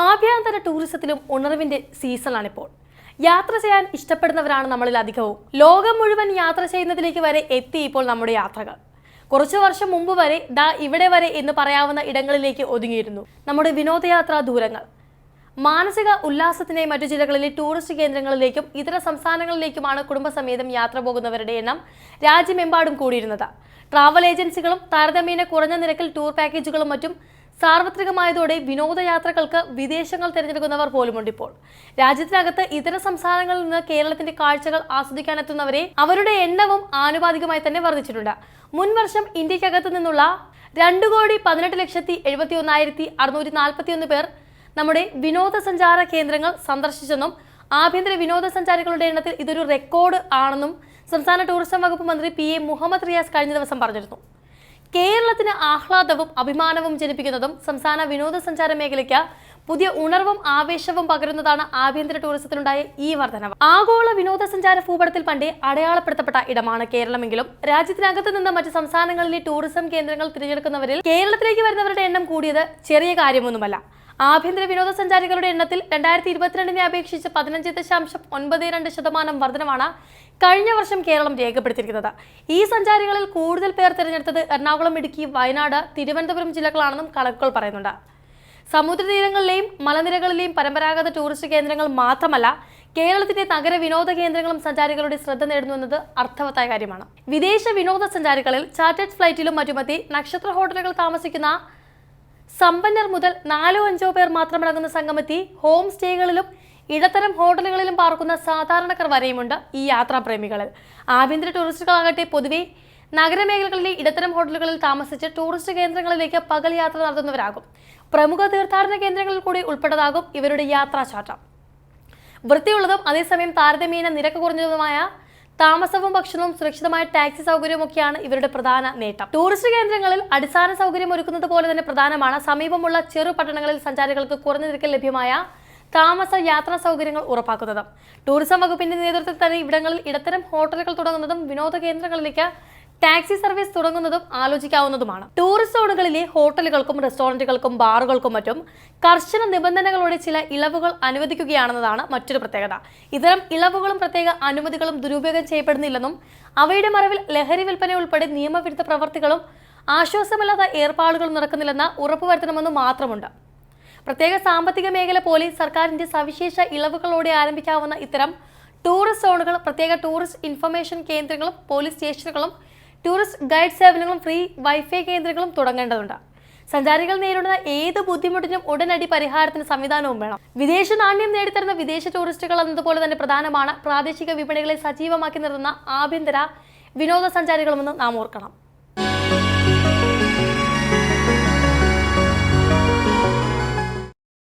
ആഭ്യന്തര ടൂറിസത്തിലും ഉണർവിന്റെ സീസണാണിപ്പോൾ. യാത്ര ചെയ്യാൻ ഇഷ്ടപ്പെടുന്നവരാണ് നമ്മളിൽ അധികവും. ലോകം മുഴുവൻ യാത്ര ചെയ്യുന്നതിലേക്ക് വരെ എത്തി ഇപ്പോൾ നമ്മുടെ യാത്രകൾ. കുറച്ചു വർഷം മുമ്പ് വരെ ദാ ഇവിടെ വരെ എന്ന് പറയാവുന്ന ഇടങ്ങളിലേക്ക് ഒതുങ്ങിയിരുന്നു നമ്മുടെ വിനോദയാത്രാ ദൂരങ്ങൾ. മാനസിക ഉല്ലാസത്തിനായി മറ്റു ജില്ലകളിലെ ടൂറിസ്റ്റ് കേന്ദ്രങ്ങളിലേക്കും ഇതര സംസ്ഥാനങ്ങളിലേക്കുമാണ് കുടുംബസമേതം യാത്ര പോകുന്നവരുടെ എണ്ണം രാജ്യമെമ്പാടും കൂടിയിരുന്നത്. ട്രാവൽ ഏജൻസികളും താരതമ്യേന കുറഞ്ഞ നിരക്കിൽ ടൂർ പാക്കേജുകളും മറ്റും സാർവത്രികമായതോടെ വിനോദയാത്രകൾക്ക് വിദേശങ്ങൾ തിരഞ്ഞെടുക്കുന്നവർ പോലുമുണ്ട് ഇപ്പോൾ. രാജ്യത്തിനകത്ത് ഇതര സംസ്ഥാനങ്ങളിൽ നിന്ന് കേരളത്തിന്റെ കാഴ്ചകൾ ആസ്വദിക്കാനെത്തുന്നവരെ അവരുടെ എണ്ണവും ആനുപാതികമായി തന്നെ വർദ്ധിച്ചിട്ടുണ്ട്. മുൻവർഷം ഇന്ത്യക്കകത്ത് നിന്നുള്ള രണ്ടു കോടി പതിനെട്ട് ലക്ഷത്തി എഴുപത്തി ഒന്നായിരത്തി അറുന്നൂറ്റി നാൽപ്പത്തി ഒന്ന് പേർ നമ്മുടെ വിനോദസഞ്ചാര കേന്ദ്രങ്ങൾ സന്ദർശിച്ചെന്നും ആഭ്യന്തര വിനോദസഞ്ചാരികളുടെ എണ്ണത്തിൽ ഇതൊരു റെക്കോർഡ് ആണെന്നും സംസ്ഥാന ടൂറിസം വകുപ്പ് മന്ത്രി പി എ മുഹമ്മദ് റിയാസ് കഴിഞ്ഞ ദിവസം പറഞ്ഞിരുന്നു. കേരളത്തിന് ആഹ്ലാദവും അഭിമാനവും ജനിപ്പിക്കുന്നതും സംസ്ഥാന വിനോദസഞ്ചാര മേഖലയ്ക്ക് പുതിയ ഉണർവും ആവേശവും പകരുന്നതാണ് ആഭ്യന്തര ടൂറിസത്തിലുണ്ടായ ഈ വർധനവ്. ആഗോള വിനോദസഞ്ചാര ഭൂപടത്തിൽ പണ്ടേ അടയാളപ്പെടുത്തപ്പെട്ട ഇടമാണ് കേരളമെങ്കിലും രാജ്യത്തിനകത്ത് നിന്ന് മറ്റ് സംസ്ഥാനങ്ങളിലെ ടൂറിസം കേന്ദ്രങ്ങൾ തിരഞ്ഞെടുക്കുന്നവരിൽ കേരളത്തിലേക്ക് വരുന്നവരുടെ എണ്ണം കൂടിയത് ചെറിയ കാര്യമൊന്നുമല്ല. ആഭ്യന്തര വിനോദസഞ്ചാരികളുടെ എണ്ണത്തിൽ രണ്ടായിരത്തി ഇരുപത്തിരണ്ടിനെ അപേക്ഷിച്ച് പതിനഞ്ച് ദശാംശം ഒൻപത് രണ്ട് ശതമാനം വർധനമാണ് കഴിഞ്ഞ വർഷം കേരളം രേഖപ്പെടുത്തിയിരിക്കുന്നത്. ഈ സഞ്ചാരികളിൽ കൂടുതൽ പേർ തിരഞ്ഞെടുത്തത് എറണാകുളം ഇടുക്കി വയനാട് തിരുവനന്തപുരം ജില്ലകളാണെന്നും കണക്കുകൾ പറയുന്നുണ്ട്. സമുദ്രതീരങ്ങളിലെയും മലനിരകളിലെയും പരമ്പരാഗത ടൂറിസ്റ്റ് കേന്ദ്രങ്ങൾ മാത്രമല്ല കേരളത്തിന്റെ നഗര വിനോദ കേന്ദ്രങ്ങളും സഞ്ചാരികളുടെ ശ്രദ്ധ നേടുന്നു എന്നത് അർത്ഥവത്തായ കാര്യമാണ്. വിദേശ വിനോദസഞ്ചാരികളിൽ ചാർട്ടേഡ് ഫ്ലൈറ്റിലും മറ്റുമെത്തി നക്ഷത്ര ഹോട്ടലുകൾ താമസിക്കുന്ന സമ്പന്നർ മുതൽ നാലോ അഞ്ചോ പേർ മാത്രമടങ്ങുന്ന സംഗമത്തി ഹോം സ്റ്റേകളിലും ഇടത്തരം ഹോട്ടലുകളിലും പാർക്കുന്ന സാധാരണക്കാർ വരെയുമുണ്ട് ഈ യാത്രാപ്രേമികളിൽ. ആഭ്യന്തര ടൂറിസ്റ്റുകളാകട്ടെ പൊതുവെ നഗരമേഖലകളിലെ ഇടത്തരം ഹോട്ടലുകളിൽ താമസിച്ച് ടൂറിസ്റ്റ് കേന്ദ്രങ്ങളിലേക്ക് പകൽ യാത്ര നടത്തുന്നവരാകും. പ്രമുഖ തീർത്ഥാടന കേന്ദ്രങ്ങളിൽ കൂടി ഉൾപ്പെട്ടതാകും ഇവരുടെ യാത്രാചാട്ടം വൃത്തിയുള്ളതും അതേസമയം താരതമ്യേന നിരക്ക് കുറഞ്ഞതുമായ താമസവും ഭക്ഷണവും സുരക്ഷിതമായ ടാക്സി സൗകര്യമൊക്കെയാണ് ഇവരുടെ പ്രധാന നേട്ടം. ടൂറിസ്റ്റ് കേന്ദ്രങ്ങളിൽ അടിസ്ഥാന സൗകര്യം ഒരുക്കുന്നത് പോലെ തന്നെ പ്രധാനമാണ്. സമീപമുള്ള ചെറു പട്ടണങ്ങളിൽ സഞ്ചാരികൾക്ക് കുറഞ്ഞ നിരക്കിൽ ലഭ്യമായ താമസ യാത്രാ സൗകര്യങ്ങൾ ഉറപ്പാക്കുന്നത്. ടൂറിസം വകുപ്പിന്റെ നേതൃത്വത്തിൽ തന്നെ ഇവിടങ്ങളിൽ ഇടത്തരം ഹോട്ടലുകൾ തുടങ്ങുന്നതും വിനോദ കേന്ദ്രങ്ങളിലേക്ക് ടാക്സി സർവീസ് തുടങ്ങുന്നതും ആലോചിക്കാവുന്നതുമാണ്. ടൂറിസ്റ്റ് സോണുകളിലെ ഹോട്ടലുകൾക്കും റെസ്റ്റോറന്റുകൾക്കും ബാറുകൾക്കും മറ്റും കർശന നിബന്ധനകളോടെ ചില ഇളവുകൾ അനുവദിക്കുകയാണെന്നതാണ് മറ്റൊരു പ്രത്യേകത. ഇത്തരം ഇളവുകളും പ്രത്യേക അനുമതികളും ദുരുപയോഗം ചെയ്യപ്പെടുന്നില്ലെന്നും അവയുടെ മറവിൽ ലഹരി വിൽപ്പന ഉൾപ്പെടെ നിയമവിരുദ്ധ പ്രവർത്തികളും ആശ്വാസമല്ലാത്ത ഏർപ്പാടുകളും നടക്കുന്നില്ലെന്ന് ഉറപ്പുവരുത്തണമെന്ന് മാത്രമുണ്ട്. പ്രത്യേക സാമ്പത്തിക മേഖല പോലെ സർക്കാരിന്റെ സവിശേഷ ഇളവുകളോടെ ആരംഭിക്കാവുന്ന ഇത്തരം ടൂറിസ്റ്റ് സോണുകൾ പ്രത്യേക ടൂറിസ്റ്റ് ഇൻഫർമേഷൻ കേന്ദ്രങ്ങളും പോലീസ് സ്റ്റേഷനുകളും ടൂറിസ്റ്റ് ഗൈഡ് സേവനങ്ങളും ഫ്രീ വൈഫൈ കേന്ദ്രങ്ങളും തുടങ്ങേണ്ടതുണ്ട്. സഞ്ചാരികൾ നേരിടുന്ന ഏത് ബുദ്ധിമുട്ടിനും ഉടനടി പരിഹാരത്തിന് സംവിധാനവും വേണം. വിദേശ നാണ്യം നേടിത്തരുന്ന വിദേശ ടൂറിസ്റ്റുകൾ എന്നതുപോലെ തന്നെ പ്രധാനമാണ് പ്രാദേശിക വിപണികളെ സജീവമാക്കി നിർത്തുന്ന ആഭ്യന്തര വിനോദസഞ്ചാരികളുമെന്ന് നാം ഓർക്കണം.